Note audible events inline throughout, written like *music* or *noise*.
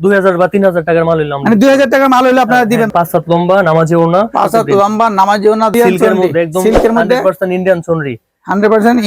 দুই হাজার বা তিন হাজার টাকার মাল নিলাম মানে দুই হাজার টাকার মাল আপনারা দিবেন। পাঁচ সাত লম্বা নামাজি ওনা পাঁচ সাত লম্বা সিল্কের মধ্যে একদম সিল্কের মধ্যে?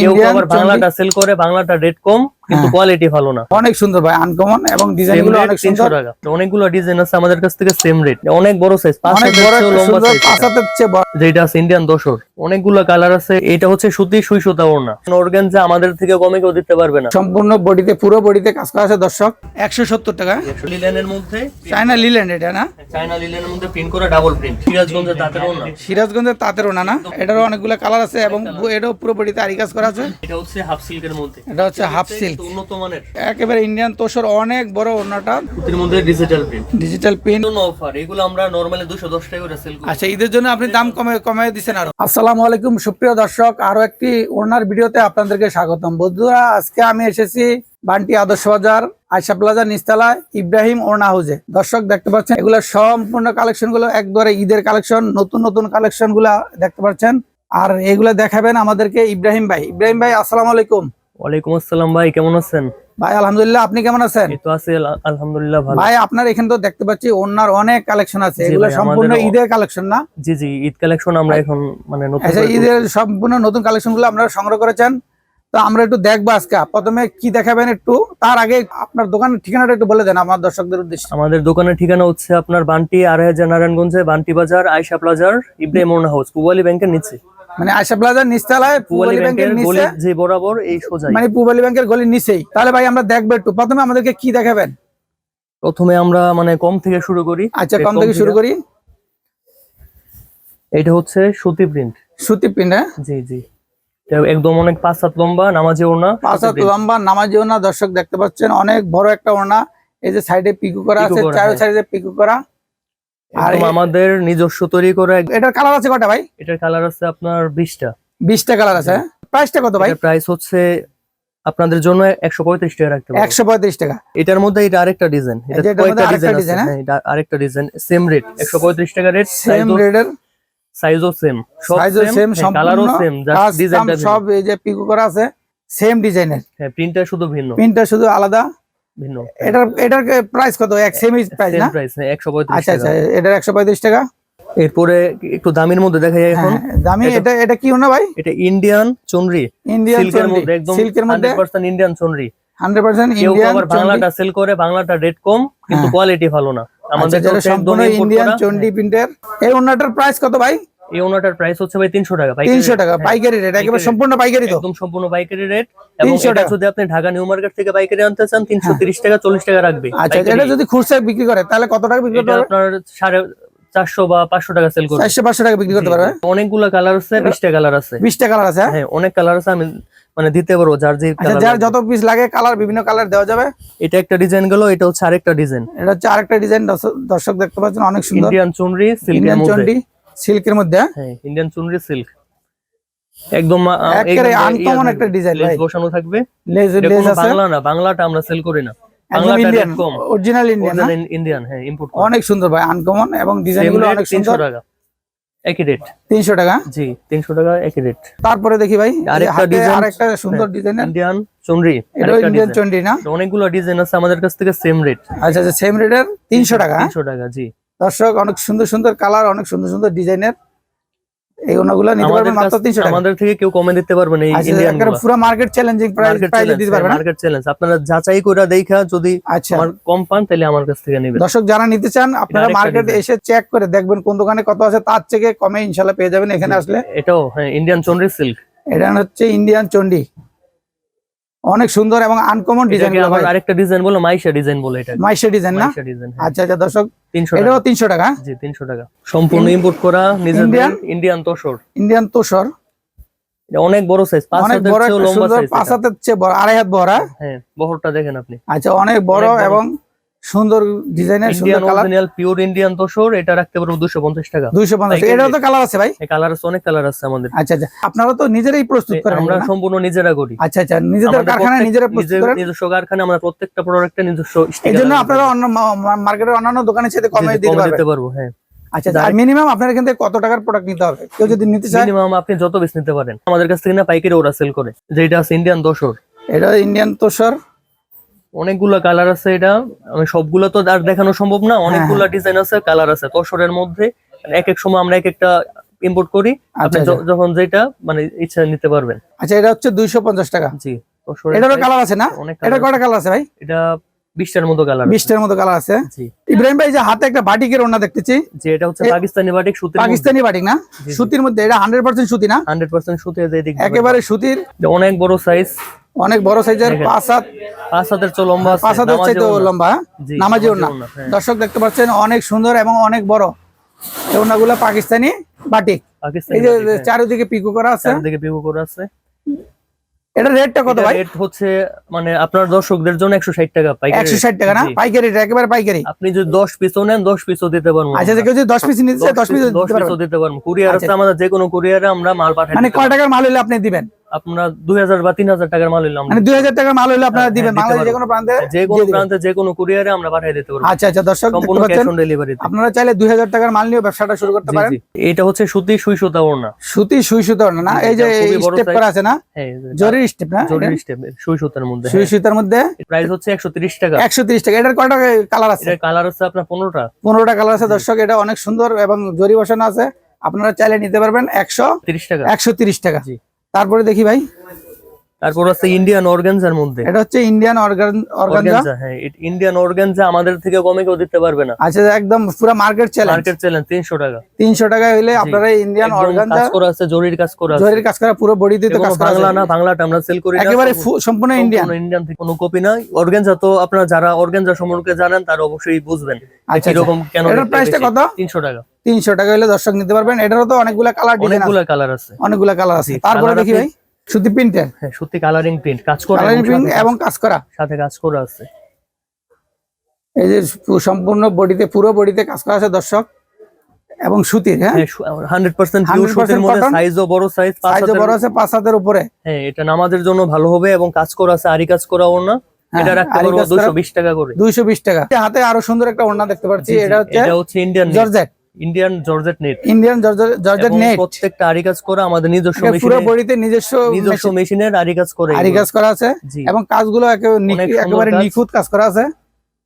ইন্ডিয়ান বাংলাটা সেল করে বাংলাটা রেট কম কিন্তু হ্যাঁ। কোয়ালিটি ভালো না। অনেক সুন্দর ভাই আনকমন এবং ডিজাইনগুলো অনেক সুন্দর। টাকা। অনেকগুলো ডিজাইন আছে আমাদের কাছ থেকে সেম রেট অনেক বড় সাইজ অনেক বড় লম্বা সুন্দর size পাঁচ এটা। হাতের চেয়ে বড়। যেটা আছে ইন্ডিয়ান দশর অনেকগুলো কালার আছে এটা হচ্ছে সুতি সুই সুতা ওড়না অর্গানজা আমাদের থেকে কমে কেউ দিতে পারবে না। সম্পূর্ণ বডিতে পুরো বডিতে কাজ করা আছে দর্শক। একশো সত্তর টাকা। লিলেনের মধ্যে চায়না লিল্যান্ড এটা না? চায়না লিলেনের মধ্যে প্রিন্ট করা ডাবল প্রিন্ট সিরাজগঞ্জের দাঁতের ওড়না। সিরাজগঞ্জের তাঁতের ওনা না? এটারও অনেকগুলো কালার আছে এবং এটাও পুরো বডিতে আরি কাজ করা আছে। এটা হচ্ছে হাফ সিল্কের মধ্যে। এটা হচ্ছে হাফ সিল্ক উন্নত মানের? একেবারে ইন্ডিয়ান তোষর অনেক বড় ওনাটা সুতির মধ্যে ডিজিটাল প্রিন্ট ডিজিটাল প্রিন্ট জন্য অফার এগুলো আমরা নরমালি দুশো দশ টাকা করে সেল করি। আচ্ছা ঈদের জন্য আপনি দাম কমে কমে দিচ্ছেন আরও। আসসালামু আলাইকুম সুপ্রিয় দর্শক। আরও একটি ওনার ভিডিওতে আপনাদেরকে স্বাগতম। বন্ধুরা আজকে আমি এসেছি বান্টি আদর্শ বাজার আয়সা প্লাজা নিস্তালা ইব্রাহিম ওড়না হাউজে। দর্শক দেখতে পাচ্ছেন এগুলো সম্পূর্ণ কালেকশনগুলো একবারে ঈদের কালেকশন নতুন নতুন কালেকশনগুলা দেখতে পাচ্ছেন। আর এগুলা দেখাবেন আমাদেরকে ইব্রাহিম ভাই। ইব্রাহিম ভাই আসসালামু আলাইকুম। ওয়ালাইকুম আসসালাম ভাই কেমন আছেন? ভাই আলহামদুলিল্লাহ আপনি কেমন আছেন? এই তো আছে আল- আলহামদুলিল্লাহ ভালো। ভাই আপনার এখানে তো দেখতে পাচ্ছি ওনার অনেক কালেকশন আছে। এগুলো সম্পূর্ণ ঈদের কালেকশন না? জি জি ঈদ কালেকশন আমরা এখন মানে নতুন আচ্ছা ঈদের সম্পূর্ণ নতুন কালেকশনগুলো আপনারা সংগ্রহ করেছেন। তো আমরা একটু দেখব আজকে। প্রথমে কি দেখাবেন একটু? তার আগে আপনার দোকানের ঠিকানাটা একটু বলে দেন আমার দর্শকদের উদ্দেশ্যে। আমাদের দোকানের ঠিকানা হচ্ছে আপনার বান্টি আড়াই হাজার নারায়ণগঞ্জে বান্টি বাজার আয়সা প্লাজার ইব্রাহিম হাউস পুবালি ব্যাংকের নিচে। মানে আশা প্লাজার নিচতলায় পুবালি ব্যাংকের নিচে যে বরাবর এই সোজাই। মানে পুবালি ব্যাংকের গলির নিচেই। তাহলে ভাই আমরা দেখব একটু। প্রথমে আমাদেরকে কি দেখাবেন? প্রথমে আমরা মানে কম থেকে শুরু করি। আচ্ছা কম থেকে শুরু করি। এটা হচ্ছে সুতি প্রিন্ট। সুতি পিন হ্যাঁ? জি জি। একদম অনেক পাঁচ সাত লম্বা নামাজি ওড়না পাঁচ হাত লম্বা নামাজিও না দর্শক দেখতে পাচ্ছেন অনেক বড় একটা ওড়না। এই যে সাইডে পিকু করা আছে চারো হ্যাঁ। সাইডে পিকু করা। আর আমাদের নিজস্ব তৈরি করা এটার কালার আছে কটা ভাই? এটার কালার আছে আপনার বিশটা। বিশটা কালার আছে প্রাইসটা কত ভাই? প্রাইস হচ্ছে আপনাদের জন্য একশো পঁয়ত্রিশ টাকা রাখতে একশো পঁয়ত্রিশ টাকা। এটার মধ্যে এটা আরেকটা ডিজাইন এটা আরেকটা ডিজাইন হ্যাঁ? হ্যাঁ? এটা আরেকটা ডিজাইন সেম রেট একশো পঁয়ত্রিশ টাকা রেট সেম রেডের সাইজও সেম সাইজও সেম কালারও সেম জাস্ট ডিজাইনটা সব এই যে পিকো করা আছে সেম ডিজাইনের হ্যাঁ প্রিন্টটা শুধু ভিন্ন। প্রিন্টটা শুধু আলাদা। ভিন্ন। এটার এটার প্রাইস কত? এক সেম প্রাইস না? প্রাইস একশো পঁয়ত্রিশ আচ্ছা আচ্ছা এটার একশো পঁয়ত্রিশ টাকা? এরপরে একটু দামের মধ্যে দেখা যায় এখন। হ্যাঁ, দামি এটা- এটা কি না ভাই? এটা ইন্ডিয়ান চন্দ্রি ইন্ডিয়ান সিল্কের মধ্যে একদম সিল্কের মধ্যে? Hundred percent Indian Chanderi hundred percent কেউ ইন্ডিয়ান আবার বাংলাটা সেল করে বাংলাটা রেট কম কিন্তু হ্যাঁ। কোয়ালিটি ভালো না। আমাদের একদম সম্পূর্ণ ইন্ডিয়ান। চন্ডি প্রিন্টের এই ওনাটার প্রাইস কত ভাই? এই ওনাটার প্রাইস হচ্ছে ভাই তিনশো টাকা পাইকারি তিনশো। টাকা হ্যাঁ, পাইকারি রেট একেবারে সম্পূর্ণ পাইকারি তো। একদম সম্পূর্ণ পাইকারি রেট এবং এটা টাকা। যদি আপনি ঢাকা নিউ মার্কেট থেকে পাইকারি আনতে চান তিনশো তিরিশ টাকা চল্লিশ টাকা রাখবে। আচ্ছা এটা যদি খুচরা বিক্রি করে তাহলে কত টাকা বিক্রি করতে পারবে? আপনার সাড়ে চারশো বা পাঁচশো টাকা সেল করবে। চারশো পাঁচশো টাকা বিক্রি করতে পারবে? অনেকগুলো কালার আছে বিশটা কালার আছে। বিশটা কালার আছে হ্যাঁ? হ্যাঁ অনেক কালার আছে আমি মানে দিতে পারব যার যে আচ্ছা যার যত পিস লাগে কালার বিভিন্ন কালার দেওয়া যাবে। এটা একটা ডিজাইন গেল এটা হচ্ছে আরেকটা ডিজাইন এটা হচ্ছে আরেকটা ডিজাইন দর্শক দেখতে পাচ্ছেন অনেক সুন্দর। ইন্ডিয়ান চুনরি মধ্যে চন্ডি সিল্কের মধ্যে হ্যাঁ? হ্যাঁ ইন্ডিয়ান চুনরি সিল্ক একদম একেবারে একটা ভাই। বসানো থাকবে। লেজ লেজ আছে? বাংলা না বাংলাটা আমরা সেল করি না। ইন্ডিয়ান অরিজিনাল ইন্ডিয়ান ইন্ডিয়ান হ্যাঁ? ইম্পোর্ট অনেক সুন্দর ভাই আনকমন এবং ডিজাইন অনেক সুন্দর। টাকা একই রেট তিনশো টাকা? জি তিনশো টাকা একই রেট তারপরে দেখি ভাই আরেকটা design- আরেকটা সুন্দর ডিজাইনের ইন্ডিয়ান চুনরি এটা ইন্ডিয়ান চন্ডি না? অনেকগুলো ডিজাইন আছে আমাদের কাছ থেকে সেম রেট আচ্ছা আচ্ছা সেম রেটের তিনশো টাকা? হ্যাঁ? তিনশো টাকা জি। দর্শক অনেক সুন্দর সুন্দর কালার অনেক সুন্দর সুন্দর ডিজাইনের। এই ওনাগুলো নিতে পারবেন মাত্র কাছ- তিনশো টাকা। আমাদের থেকে কেউ কমে দিতে পারবে না এই আচ্ছা ইন্ডিয়ান একবারে পুরো মার্কেট চ্যালেঞ্জিং প্রাইস প্রাইসে দিতে পারবেন না? মার্কেট চ্যালেঞ্জ আপনারা যাচাই করে দেখা যদি আচ্ছা। আমার কম পান তাহলে আমার কাছ থেকে নেবেন। দর্শক যারা নিতে চান আপনারা মার্কেট এসে চেক করে দেখবেন কোন দোকানে কত আছে তার থেকে কমে ইনশাল্লাহ পেয়ে যাবেন এখানে আসলে। এটাও হ্যাঁ ইন্ডিয়ান চন্দ্রি সিল্ক এটা হচ্ছে ইন্ডিয়ান চন্ডি। অনেক সুন্দর এবং আনকমন ডিজাইন আরেকটা ডিজাইন বলে মাইশা ডিজাইন বলে এটা মাইশা ডিজাইন না? আচ্ছা আচ্ছা দর্শক এটাও তিনশো টাকা? জি তিনশো টাকা। সম্পূর্ণ ইম্পোর্ট করা নিজেদের ইন্ডিয়ান তোষর। ইন্ডিয়ান তোষর? অনেক বড় সাইজ অনেক বড় লম্বা সাইজ পাঁচ হাতের চেয়ে বড় আড়াই হাত বড় হ্যাঁ? হ্যাঁ বহরটা দেখেন আপনি। আচ্ছা অনেক বড়। এবং সুন্দর ডিজাইনের সুন্দর colour original pure Indian Tussar এটা রাখতে পারব দুশো পঞ্চাশ টাকা। দুইশো পঞ্চাশ পাইকারি এটাও তো কালার আছে ভাই? এই কালার আছে অনেক কালার আছে আমাদের। আচ্ছা আচ্ছা। আপনারা তো নিজেরাই প্রস্তুত করেন আমরা সম্পূর্ণ নিজেরা করি। আচ্ছা আচ্ছা। নিজেদের কারখানায় নিজেরা প্রস্তুত করেন? নিজস্ব কারখানা আমরা প্রত্যেকটা প্রোডাক্টে নিজস্ব এই sticker জন্য আপনারা অন্য মার্কেটের অন্যান্য দোকানের সাথে। কমে দিতে পারব হ্যাঁ। আচ্ছা আচ্ছা, আর মিনিমাম আপনার এখান থেকে কত টাকার প্রোডাক্ট নিতে হবে? কেউ যদি নিতে চায় মিনিমাম আপনি যত বেশি নিতে পারেন। আমাদের কাছ থেকে না পাইকারি ওরা সেল করে যেটা আছে ইন্ডিয়ান দশর এটা ইন্ডিয়ান তোষর। অনেকগুলা কালার আছে এটা। আমি সবগুলো তো আর দেখানো সম্ভব না অনেকগুলা ডিজাইন আছে কালার আছে। তসরের মধ্যে এক এক সময় আমরা এক একটা ইম্পোর্ট করি। আপনি আচ্ছা, যখন যেটা মানে ইচ্ছা নিতে পারবেন। আচ্ছা এটা হচ্ছে দুইশো পঞ্চাশ টাকা। জি এটারও কালার আছে না? এটা কয়টা কালার আছে। ভাই? এটা বিশটার মতো কালার বিশটার মতো কালার আছে। জি। ইব্রাহিম ভাই যে হাতে একটা বাটিকের ওনা দেখতেছি। যে এটা হচ্ছে পাকিস্তানি বাটিক সুতির পাকিস্তানি বাটিক না? সুতির মধ্যে এটা হান্ড্রেড পার্সেন্ট সুতি না? হান্ড্রেড পার্সেন্ট সুতি যে দিক একেবারে সুতির। অনেক বড় সাইজ অনেক বড় সাইজের। পাঁচ হাত। পাঁচ হাতের চো লম্বা আছে পাঁচ হাতের চাইতে লম্বা হ্যাঁ? নামাজি ওড়না, হ্যাঁ। দর্শক দেখতে পাচ্ছেন অনেক সুন্দর এবং অনেক বড়। এই ওড়নাগুলো পাকিস্তানি বাটিক এই যে হ্যাঁ। চারিদিকে পিকো করা আছে। চারদিকে পিকো করে আছে। এটা রেটটা কত ভাই? রেট হচ্ছে মানে আপনার দর্শকদের জন্য একশো ষাট টাকা পাইকারি একশো ষাট টাকা না। পাইকারি একেবারে পাইকারি। আপনি যদি দশ পিসও নেন দশ পিসও দিতে পারব। আচ্ছা আচ্ছা, কেউ যদি দশ পিস নিতে চায় দশ পিস দশ দিতে পারবেন। পিসও দিতে পারব। কুরিয়ার আচ্ছা। আছে আমাদের যে কোনো কুরিয়ারে আমরা মাল পাঠাই মানে কয় টাকার মাল হলে আপনি দিবেন? আপনার দুই হাজার বা তিন হাজার টাকার মাল নিলাম মানে দুই হাজার টাকার মাল হলে আপনারা হ্যাঁ, দিবেন বাংলাদেশ যে কোনো প্রান্তে যে কোনো প্রান্তে যে কোনো কুরিয়ারে আমরা পাঠিয়ে দিতে পারব। আচ্ছা আচ্ছা দর্শক সম্পূর্ণ ক্যাশ অন ডেলিভারি আপনারা চাইলে দুই হাজার টাকার মাল নিয়ে ব্যবসাটা শুরু করতে পারেন। এটা হচ্ছে সুতি সুই সুতা ওড়না। সুতি সুই সুতার না? এই যে স্টেপ করা আছে না? হ্যাঁ জরির স্টেপ না? জরির স্টেপ সুই সুতার মধ্যে সুই সুতার মধ্যে? প্রাইস হচ্ছে একশো তিরিশ টাকা। একশো তিরিশ টাকা। এটার কয়টা কালার আছে? এটা কালার আছে আপনার পনেরোটা। পনেরোটা কালার আছে দর্শক এটা অনেক সুন্দর এবং জরি বসানো আছে। আপনারা চাইলে নিতে পারবেন একশো তিরিশ টাকা। একশো তিরিশ টাকা। জি। তারপরে দেখি ভাই। তারপর আছে ইন্ডিয়ান অর্গানজার মধ্যে। এটা হচ্ছে ইন্ডিয়ান অর্গান অর্গানজা হ্যাঁ ইন্ডিয়ান অর্গানজা আমাদের থেকে কমে কেউ দিতে পারবে না। আচ্ছা একদম পুরো মার্কেট চ্যালেঞ্জ মার্কেট চ্যালেঞ্জ তিনশো টাকা। তিনশো টাকা হইলে আপনারা ইন্ডিয়ান অর্গানজা কাজ করা আছে জরির কাজ করা আছে। জরির কাজ করা পুরো বডি দিতে কাজ করা বাংলা না বাংলাটা আমরা সেল করি একেবারে সম্পূর্ণ- ইন্ডিয়ান ইন্ডিয়ান থেকে কোনো কপি নাই। অর্গানজা তো আপনারা যারা অর্গানজা সম্পর্কে জানেন তারা অবশ্যই বুঝবেন আচ্ছা, কীরকম কেন এটার price টা কত? তিনশো টাকা। তিনশো টাকা হলে দর্শক নিতে পারবেন। এটারও তো অনেকগুলা কালার অনেকগুলা কালার আছে। অনেকগুলা কালার আছে। তারপরে দেখি ভাই। সুতি প্রিন্টের হ্যাঁ সত্যি কালারিং প্রিন্ট কাজ করা কালারিং এবং প্রিন্ট এবং কাজ করা? সাথে কাজ করা আছে। এই যে সম্পূর্ণ বডিতে পুরো বডিতে কাজ করা আছে দর্শক এবং সুতির হ্যাঁ? হান্ড্রেড পার্সেন্ট পিওর 100% সুতির মধ্যে। সাইজও বড় সাইজ সাইজও বড় আছে পাঁচ হাতের উপরে। হ্যাঁ এটা নামাজের জন্য ভালো হবে এবং কাজ করা আছে আরি কাজ করা ওর না। হ্যাঁ, এটা রাখতে পারব কাজ করা- দুশো বিশ টাকা করে। দুইশো বিশ টাকা। হাতে আরও সুন্দর একটা ওড়না দেখতে পাচ্ছি এটা হচ্ছে এটা হচ্ছে Indian georgette. Indian georgette net Indian georgette net প্রত্যেকটা আরি কাজ করা আমাদের নিজস্ব পুরো বডিতে নিজস্ব নিজস্ব মেশিনের আরি কাজ করে আরি কাজ করা আছে। এবং কাজগুলো একেবারে কাজ। নিখুঁত কাজ করা আছে।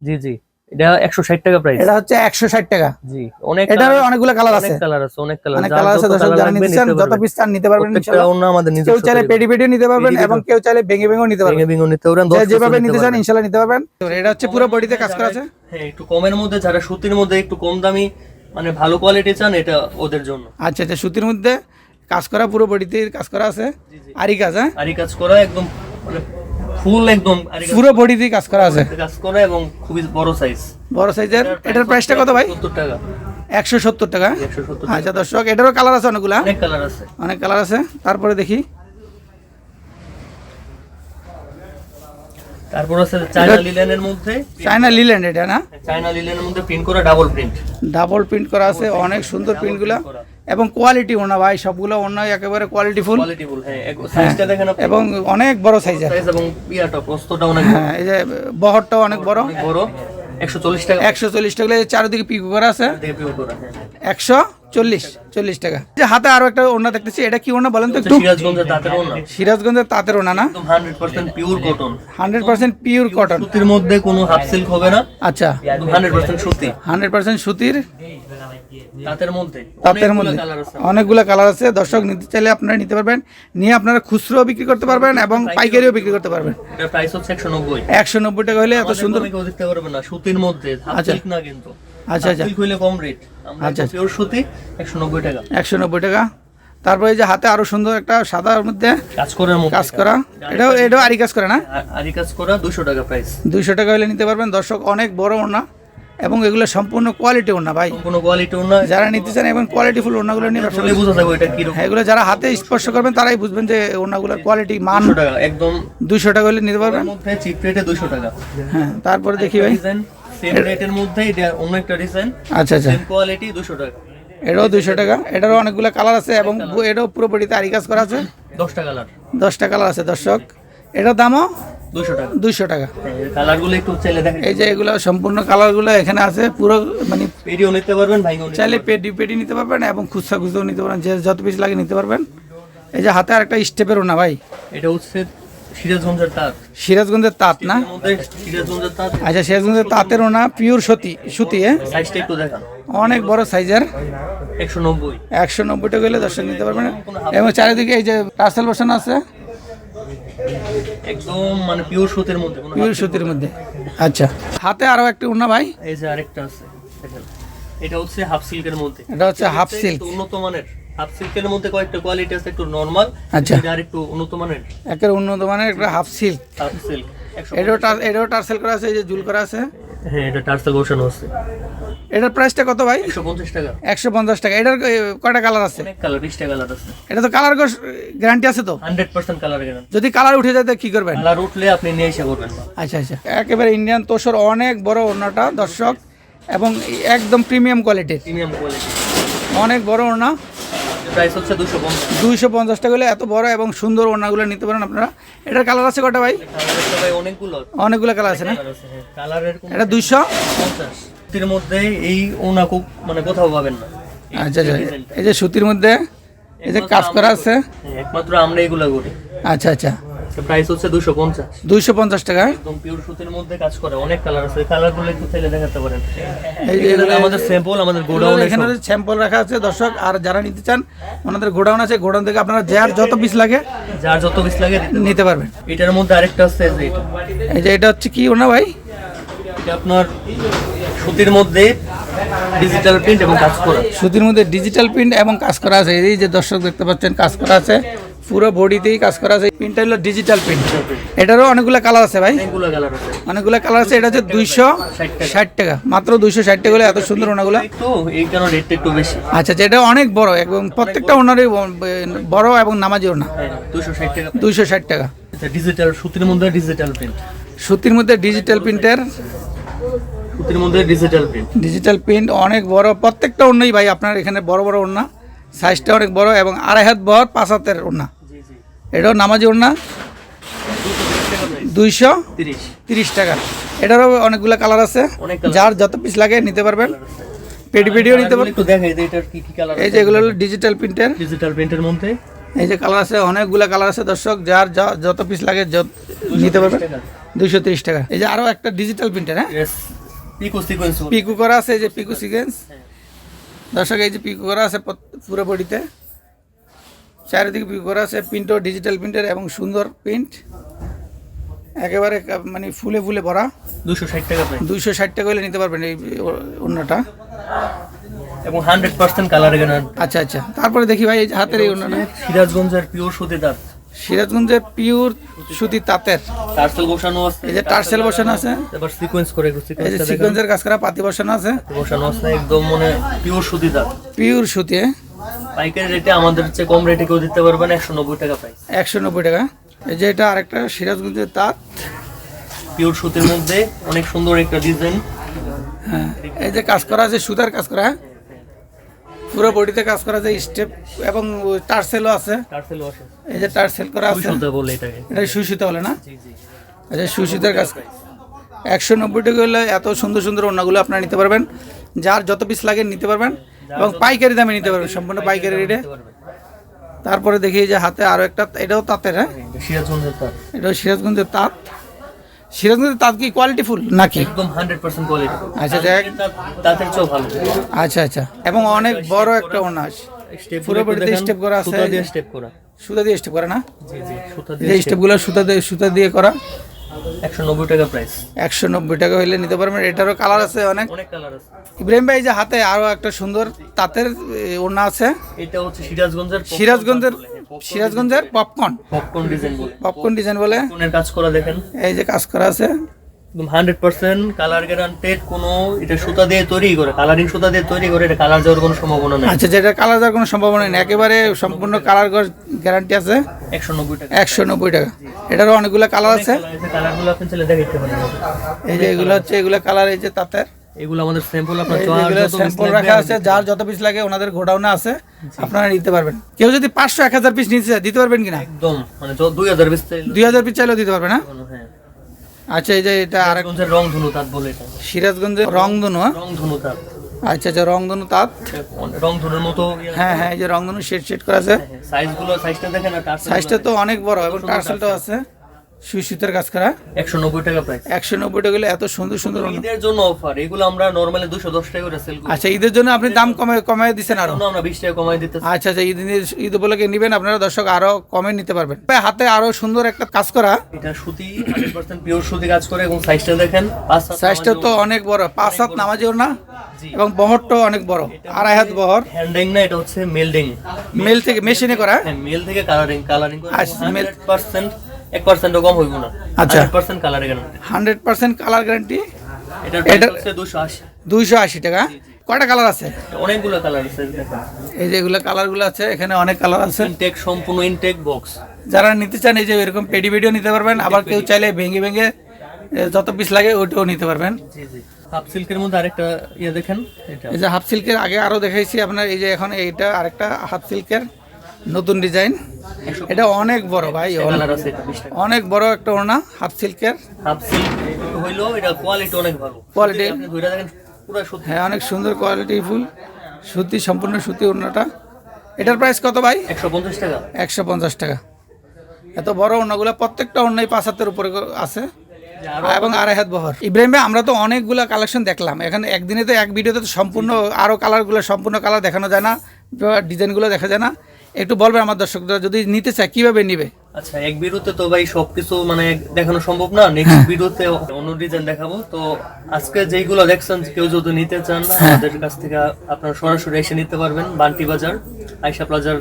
জি জি। এটা একশো ষাট টাকা প্রাইস এটা হচ্ছে একশো ষাট টাকা। জি অনেক colour- অনেকগুলো কালার অনেক কালার আছে অনেক কালার অনেক কালার আছে দর্শক যারা নিতে চান যত পিস চান নিতে পারবেন ইনশাআল্লাহ অন্য আমাদের কেউ নিজস্ব চাইলে তৈরি। পেডি নিতে পারবেন এবং কেউ চাইলে ভেঙে ভেঙেও নিতে পারবেন। ভেঙে ভেঙে নিতে পারবেন যেভাবে নিতে চান। ইনশাআল্লাহ নিতে পারবেন। এটা হচ্ছে পুরো বডিতে কাজ করা আছে। হ্যাঁ একটু কমের মধ্যে যারা সুতির মধ্যে একটু কম দামি মানে ভালো কোয়ালিটি চান এটা ওদের জন্য। আচ্ছা আচ্ছা সুতির মধ্যে কাজ করা পুরো বডিতে কাজ করা আছে? আরি কাজ হ্যাঁ? আরি কাজ করা একদম মানে ফুল একদম পুরো বডিতে কাজ করা আছে? কাজ করা এবং খুবই বড় সাইজ বড় সাইজের এটার প্রাইসটা কত ভাই? সত্তর টাকা। একশো সত্তর টাকা সত্তর আচ্ছা দর্শক এটারও কালার আছে অনেকগুলা। অনেক কালার আছে। অনেক কালার আছে। তারপরে দেখি। তারপর আছে চায়না লিলেনের মধ্যে। চায়না লিল্যান্ড এটা না? চায়না লিলেনের মধ্যে প্রিন্ট করা ডাবল প্রিন্ট ডাবল প্রিন্ট করা আছে অনেক সুন্দর প্রিন্টগুলো এবং কোয়ালিটি ওনা ভাই সবগুলো ওনা একেবারে কোয়ালিটি ফুল সাইজটা দেখেন এবং অনেক বড় সাইজের সাইজ এবং ইয়াটা প্রস্তটা অনেক হ্যাঁ এই যে বহরটাও অনেক বড়। বড়। একশো চল্লিশ টাকা। একশো চল্লিশ টাকা চারিদিকে পিকো করা আছে। করা হ্যাঁ একশো চল্লিশ চল্লিশ টাকা। যে হাতে আরও একটা ওনা দেখতেছি এটা কি ওনা বলেন তো একটু? সিরাজগঞ্জের তাঁতের ওনা না? Hundred percent pure cotton hundred percent pure cotton সুতির মধ্যে কোনো হাফ সিল্ক হবে না। আচ্ছা। হান্ড্রেড পার্সেন্ট সুতি। হান্ড্রেড পার্সেন্ট সুতির। তাঁতের মধ্যে। অনেকগুলো কালার আছে দর্শক নিতে চাইলে আপনারা নিতে পারবেন। নিয়ে আপনারা খুচরো বিক্রি করতে পারবেন এবং পাইকারিও বিক্রি করতে পারবেন। প্রাইস হচ্ছে একশো নব্বই। একশো নব্বই টাকা হলে এত সুন্দর দেখতে না। সুতির মধ্যে। আচ্ছা। না কিন্তু। আচ্ছা আচ্ছা। হইলে কম রেট আচ্ছা, পিওর সুতি একশো নব্বই টাকা। একশো নব্বই টাকা। তারপরে এই যে হাতে আরও সুন্দর একটা সাদার মধ্যে কাজ করার মধ্যে। কাজ করা। এটাও এটাও আরি কাজ করে না? আরি কাজ করা দুশো টাকা প্রাইস দুইশো টাকা হলে নিতে পারবেন। দর্শক অনেক বড় ওড়না। এবং এগুলো সম্পূর্ণ কোয়ালিটি ওড়না ভাই। কোনো কোয়ালিটি না। যারা নিতে চান এবং কোয়ালিটিফুল ওড়নাগুলো নিয়ে ব্যবসা আসলে বোঝা যাবে এটা কীরকম হ্যাঁ এগুলো যারা হাতে স্পর্শ করবেন তারাই বুঝবেন যে ওড়নাগুলোর কোয়ালিটি মান দুশো টাকা একদম দুইশো টাকা হলে নিতে পারবেন। মধ্যে চিপ রেটে দুশো টাকা। হ্যাঁ তারপরে দেখি ভাই। সেম রেটের মধ্যে এটা অন্য একটা ডিজাইন আচ্ছা আচ্ছা। সেম কোয়ালিটি দুশো টাকা। এটাও দুইশো টাকা এটারও অনেকগুলো কালার আছে এবং এটাও পুরো বডিতে আরি কাজ করা আছে। দশটা কালার দশটা কালার আছে দর্শক। এটার দামও দুশো টাকা। দুইশো টাকা। কালার একটু চাইলে দেখেন। এই যে এগুলো সম্পূর্ণ কালারগুলো এখানে আছে পুরো মানে পেডিও নিতে পারবেন ভাইও চাইলে পেটি পেটি নিতে পারবেন এবং খুচরা খুচরাও নিতে পারবেন যে যত পিস লাগে নিতে পারবেন। এই যে হাতে আরেকটা স্টেপের ওনা ভাই। এটা হচ্ছে সিরাজগঞ্জের তাঁত। সিরাজগঞ্জের তাঁত না? সিরাজগঞ্জের তাঁত। আচ্ছা সিরাজগঞ্জের তাঁতের ওনা পিওর সুতি সুতি এ? সাইজটা একটু দেখান। অনেক বড় সাইজের একশো নব্বই। একশো নব্বই টাকা দর্শক নিতে পারবেন। এবং চারিদিকে এই যে টার্সেল বসানো আছে। একদম মানে পিওর সুতের মধ্যে পিওর সুতির মধ্যে। আচ্ছা হাতে আরও একটি উন্না ভাই? এই যে আরেকটা আছে এটা হচ্ছে হাফ সিল্কের মধ্যে। এটা হচ্ছে হাফ সিল্ক উন্নত মানের। হাফ সিল্কের মধ্যে কয়েকটা কোয়ালিটি আছে একটু নরমাল আচ্ছা। এটা আরেকটু উন্নত মানের। একের উন্নত মানের একটা হাফ সিল্ক হাফ সিল্ক একশো এটাও টার- টার্সেল করা আছে এই যে জুল করা আছে। হ্যাঁ এটা টার্সেল বসানো আছে এটার প্রাইসটা কত ভাই? একশো পঞ্চাশ টাকা। একশো পঞ্চাশ টাকা। এটার কয়টা কালার আছে? অনেক কালার বিশটা কালার আছে। এটা তো কালার গ্যারান্টি আছে তো? হান্ড্রেড পার্সেন্ট কালার যদি কালার উঠে যায় কি করবেন? কালার উঠলে আপনি নিয়ে এসে করবেন। আচ্ছা আচ্ছা। একেবারে ইন্ডিয়ান তোষর অনেক বড় ওড়নাটা দর্শক। এবং একদম প্রিমিয়াম কোয়ালিটির প্রিমিয়াম কোয়ালিটি অনেক বড় ওড়না। প্রাইস হচ্ছে দুশো পঞ্চাশ। দুইশো পঞ্চাশ টাকা হলে এত বড় এবং সুন্দর ওড়নাগুলো নিতে পারেন আপনারা। এটার কালার আছে কটা ভাই? অনেকগুলো। অনেকগুলো কালার আছে না? হ্যাঁ। কালারের এটা দুইশো? পঞ্চাশ। এর মধ্যে এই ওনা খুব মানে কোথাও পাবেন না। আচ্ছা আচ্ছা। এই যে সুতির মধ্যে এই যে কাজ করা আছে? হ্যাঁ, একমাত্র আমরা এগুলো করি। আচ্ছা আচ্ছা। প্রাইস হচ্ছে দুশো পঞ্চাশ। দুইশো পঞ্চাশ টাকা। একদম পিওর সুতির মধ্যে কাজ করে অনেক কালার আছে। কালারগুলো একটু চাইলে দেখাতে পারেন। এই যে আমাদের স্যাম্পল আমাদের গোডাউন এখানে স্যাম্পল রাখা আছে দর্শক। আর যারা নিতে চান ওনাদের গোডাউন আছে। গোডাউন থেকে আপনারা যার যত পিস লাগে যার যত পিস লাগে নিতে পারবেন। এটার মধ্যে আরেকটা আছে যে এটা। এই যে এটা হচ্ছে কি ওনা ভাই? এটা আপনার সুতির মধ্যে ডিজিটাল প্রিন্ট এবং কাজ করা। সুতির মধ্যে ডিজিটাল প্রিন্ট এবং কাজ করা আছে। এই যে দর্শক দেখতে পাচ্ছেন কাজ করা আছে। পুরো বডিতেই কাজ করা আছে। প্রিন্টটা হলো ডিজিটাল প্রিন্ট এটারও অনেকগুলো কালার আছে ভাই। অনেকগুলো কালার আছে। অনেকগুলো কালার আছে এটা হচ্ছে দুইশো ষাট টাকা। মাত্র দুইশো ষাট টাকা হলে এত সুন্দর ওনাগুলো। একটু এই কারণে রেটটা একটু বেশি। আচ্ছা আচ্ছা এটা অনেক বড় এবং প্রত্যেকটা ওনারই বড় এবং নামাজি ওনা। হ্যাঁ দুশো ষাট টাকা। দুইশো ষাট টাকা। ডিজিটাল সুতির মধ্যে ডিজিটাল প্রিন্ট সুতির মধ্যে ডিজিটাল প্রিন্টের সুতির মধ্যে ডিজিটাল প্রিন্ট ডিজিটাল প্রিন্ট অনেক বড়। প্রত্যেকটা ওড়নাই ভাই আপনার এখানে বড় বড় ওড়না সাইজটা অনেক বড় এবং আড়াই হাত বহর পাঁচ হাতের ওড়না। এটাও নামাজি ওড়না। দুইশো তিরিশ। টাকা। এটারও অনেকগুলো কালার আছে। যার যত পিস লাগে নিতে পারবেন। পেডি পেডিও নিতে পারবেন একটু দেখাই এটার কি কি কালার এই যে এগুলো হলো ডিজিটাল প্রিন্টের ডিজিটাল প্রিন্টের মধ্যে? এই যে কালার আছে অনেকগুলো কালার আছে দর্শক। যার যত পিস লাগে নিতে পারবেন। দুইশো তিরিশ টাকা। এই যে আরও একটা ডিজিটাল প্রিন্টার হ্যাঁ? সিকোয়েন্স পিকু করা আছে এই যে পিকু সিকোয়েন্স দর্শক এই যে পিকু করা আছে পুরো বডিতে চারিদিকে পিকু করা আছে প্রিন্টও ডিজিটাল প্রিন্টের এবং সুন্দর প্রিন্ট। একেবারে মানে ফুলে ফুলে ভরা। দুশো ষাট টাকা দুইশো ষাট টাকা হলে নিতে পারবেন এই অন্যটা। এবং হান্ড্রেড পার্সেন্ট কালার আচ্ছা আচ্ছা। তারপরে দেখি ভাই হাতের এই অন্যটা। সিরাজগঞ্জের পিওর সুতিদার। সিরাজগঞ্জের পিওর সুতি তাঁতের। টার্সেল বসানো আছে। এই যে টার্সেল বসানো আছে। এবার সিকোয়েন্স করে এই যে সিকোয়েন্সের কাজ করা পাতি বসানো আছে। বসানো আছে একদম মানে পিওর সুতিদার পিওর সুতি পাইকারি রেটে আমাদের চেয়ে কম রেটে কেউ দিতে পারবেন একশো নব্বই টাকা প্রাইস একশো নব্বই টাকা। এই যে এটা আরেকটা সিরাজগঞ্জের তাঁত। পিওর সুতির মধ্যে অনেক সুন্দর একটা ডিজাইন হ্যাঁ এই যে কাজ করা আছে সুতার কাজ করা হ্যাঁ? পুরো বডিতে কাজ করা যায় স্টেপ এবং টার্সেলও আছে। টার্সেলও আছে। এই যে টার্সেল করা আছে। বলে এটাকে। এটা সুসিতে বলে না? জি জি। আচ্ছা সুসিতার কাজ। একশো নব্বই টাকা হলে এত সুন্দর সুন্দর ওড়নাগুলো আপনারা নিতে পারবেন। যার যত পিস লাগে নিতে পারবেন। এবং পাইকারি দামে নিতে পারবেন। সম্পূর্ণ পাইকারি রেটে তারপরে দেখি এই যে হাতে আরও একটা এটাও তাঁতের হ্যাঁ? এটাও সিরাজগঞ্জের তাঁত। সিরাজগঞ্জের তাঁত কি কোয়ালিটি ফুল? নাকি? একদম হান্ড্রেড পার্সেন্ট কোয়ালিটি আচ্ছা, দেখ। তাদের চেয়েও ভালো। আচ্ছা আচ্ছা। এবং অনেক বড় একটা আছে স্টেপ পুরো বডিতে step করা আছে। সুতা দিয়ে স্টেপ করা। সুতা দিয়ে স্টেপ করে না? জি জি সুতা দিয়ে যে স্টেপগুলো সুতা দিয়ে সুতা দিয়ে করা। একশো নব্বই টাকা প্রাইস একশো নব্বই টাকা হইলে নিতে পারবেন। এটারও কালার আছে অনেক। অনেক কালার আছে। ইব্রাহিম ভাই যে হাতে আরও একটা সুন্দর তাঁতের আছে। এটা হচ্ছে সিরাজগঞ্জের সিরাজগঞ্জের সিরাজগঞ্জের পপকর্ন পপকর্ন ডিজাইন বলে। পপকর্ন ডিজাইন বলে। পপকর্নের কাজ করা দেখেন। এই যে কাজ করা আছে। একদম হান্ড্রেড পার্সেন্ট কালার গ্যারান্টেড কোনো এটা সুতা দিয়ে তৈরি করে কালারিং সুতা দিয়ে তৈরি করে এটা কালার যাওয়ার কোনো সম্ভাবনা নেই। আচ্ছা যেটা কালার যাওয়ার কোনো সম্ভাবনা নেই একেবারে সম্পূর্ণ কালার গ্যারান্টি আছে। একশো নব্বই টাকা। একশো নব্বই টাকা। এটারও অনেকগুলো কালার আছে। কালারগুলো আপনি চলে দেখাইতে পারেন। এই যে এগুলো হচ্ছে এগুলো কালার এই যে তাঁতের। এগুলো আমাদের স্যাম্পল আপনার স্যাম্পল রাখা আছে যার যত পিস লাগে ওনাদের গোডাউনে আছে আপনারা নিতে পারবেন। কেউ যদি পাঁচশো এক হাজার পিস নিতে চায় দিতে পারবেন কিনা? একদম মানে দুই হাজার পিস দুই হাজার পিস চাইলেও দিতে হ্যাঁ। আচ্ছা এই যে এটা আর সিরাজগঞ্জের রং ধনু তাঁত বলে এটা। সিরাজগঞ্জের রংধনু হ্যাঁ? রং ধনু তাঁত। আচ্ছা আচ্ছা রংধনু তাঁত। রং ধনুর মতো হ্যাঁ হ্যাঁ এই যে রংধনু শেড শেড করা আছে। সাইজগুলো সাইজটা দেখেন সাইজটা তো অনেক বড় এবং টার্সেলটাও আছে। সুই সুতার কাজ করা একশো নব্বই টাকা প্রাইস একশো নব্বই টাকা এত সুন্দর সুন্দর ঈদের জন্য অফার এগুলো আমরা নর্মালি দুশো দশ টাকা করে সেল করি। আচ্ছা ঈদের জন্য আপনি দাম কমে কমে দিচ্ছেন আরও? আমরা বিশ টাকা কমাই দিতেছি। আচ্ছা আচ্ছা ঈদ ঈদ উপলক্ষে নেবেন আপনারা দর্শক আরও কমে নিতে পারবেন। হাতে আরও সুন্দর একটা কাজ করা। এটা সুতি হান্ড্রেড পার্সেন্ট পিওর সুতি কাজ করে এবং সাইজটা দেখেন সাইজটা তো অনেক বড় পাঁচ হাত নামাজিও না এবং বহরটাও অনেক বড় আড়াই হাত বহর। হ্যান্ডিং না এটা হচ্ছে মেল্ডিং মেল থেকে মেশিনে করা? হ্যাঁ মেল থেকে কালারিং কালারিং করে আচ্ছা, কম হইব না। আচ্ছা। কালার গ্যারান্টি এটা- টাকা? কয়টা কালার আছে? অনেকগুলো কালার আছে এই যে এগুলো কালারগুলো আছে এখানে অনেক কালার আছে। ইনটেক সম্পূর্ণ ইনটেক বক্স যারা নিতে চান এই যে এরকম পেডি ভিডিও নিতে পারবেন। আবার কেউ চাইলে ভেঙে ভেঙে যত পিস লাগে ওইটাও নিতে পারবেন। জি জি। হাফ সিল্কের মধ্যে আরেকটা ইয়ে দেখেন এটা। এই যে হাফ সিল্কের আগে আরও দেখাইছি আপনার এই যে এখন এইটা আরেকটা হাফ সিল্কের নতুন ডিজাইন। এটা অনেক বড় ভাই অনেক- বড় একটা ওড়না হাফ সিল্কের হাফ সিল্ক হইল এটা কোয়ালিটি অনেক ভালো। হ্যাঁ অনেক সুন্দর কোয়ালিটি ফুল। সুতি সম্পূর্ণ সুতি ওড়নাটা। এটার প্রাইস কত ভাই? একশো পঞ্চাশ টাকা। একশো পঞ্চাশ টাকা। এত বড় ওড়নাগুলো প্রত্যেকটা ওড়নাই পাঁচ হাতের উপরে আছে। এবং আড়াই হাত বহর। ইব্রাহিম ভাই আমরা তো অনেকগুলো কালেকশন দেখলাম। এখানে একদিনে তো এক ভিডিওতে তো সম্পূর্ণ আরও কালারগুলো সম্পূর্ণ কালার দেখানো যায় না ডিজাইনগুলো দেখা যায় না। একটু বলবেন আমার দর্শকরা যদি নিতে চায় কীভাবে নিবে? আচ্ছা এক ভিডিওতে তো ভাই সবকিছু মানে দেখানো সম্ভব না *laughs* নেক্সট ভিডিওতে অন্য ডিজাইন দেখাবো। তো আজকে যেইগুলো দেখছেন কেউ যদি নিতে চান *laughs* আমাদের কাছ থেকে আপনারা সরাসরি এসে নিতে পারবেন বান্টি বাজার আয়সা প্লাজার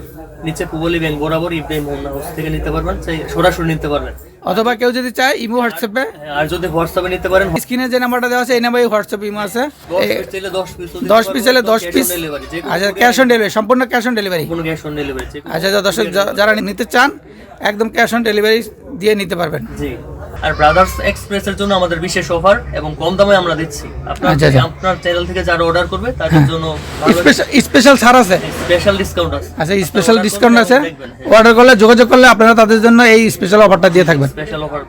নিচে পুবলি ব্যাংক বরাবর ইব্রাহিম মোহনা হাউস থেকে নিতে পারবেন চাই সরাসরি নিতে পারবেন। অথবা কেউ যদি চায় ইমো হোয়াটসঅ্যাপে। আর যদি হোয়াটসঅ্যাপে নিতে পারেন স্ক্রিনে যে নাম্বারটা দেওয়া আছে এই নাম্বারে হোয়াটসঅ্যাপ ইমো আছে। দশ পিস চাইলে দশ পিস দশ পিস হলে দশ পিস। আচ্ছা ক্যাশ অন ডেলিভারি সম্পূর্ণ ক্যাশ অন ডেলিভারি কোনো ক্যাশ অন ডেলিভারি আচ্ছা দর্শক যারা নিতে চান একদম ক্যাশ অন ডেলিভারি দিয়ে নিতে পারবেন। জি। আর ব্রাদার্স এক্সপ্রেস এর জন্য আমাদের বিশেষ অফার এবং কম দামে আমরা দিচ্ছি। আপনার আচ্ছা, আচ্ছা। আপনার চ্যানেল থেকে যারা অর্ডার করবে তাদের জন্য স্পেশাল স্পেশাল ছাড় আছে? স্পেশাল ডিসকাউন্ট আছে। আচ্ছা স্পেশাল ডিসকাউন্ট আছে? হ্যাঁ। অর্ডার করলে যোগাযোগ করলে আপনারা তাদের জন্য এই স্পেশাল অফারটা দিয়ে থাকবেন। Special offer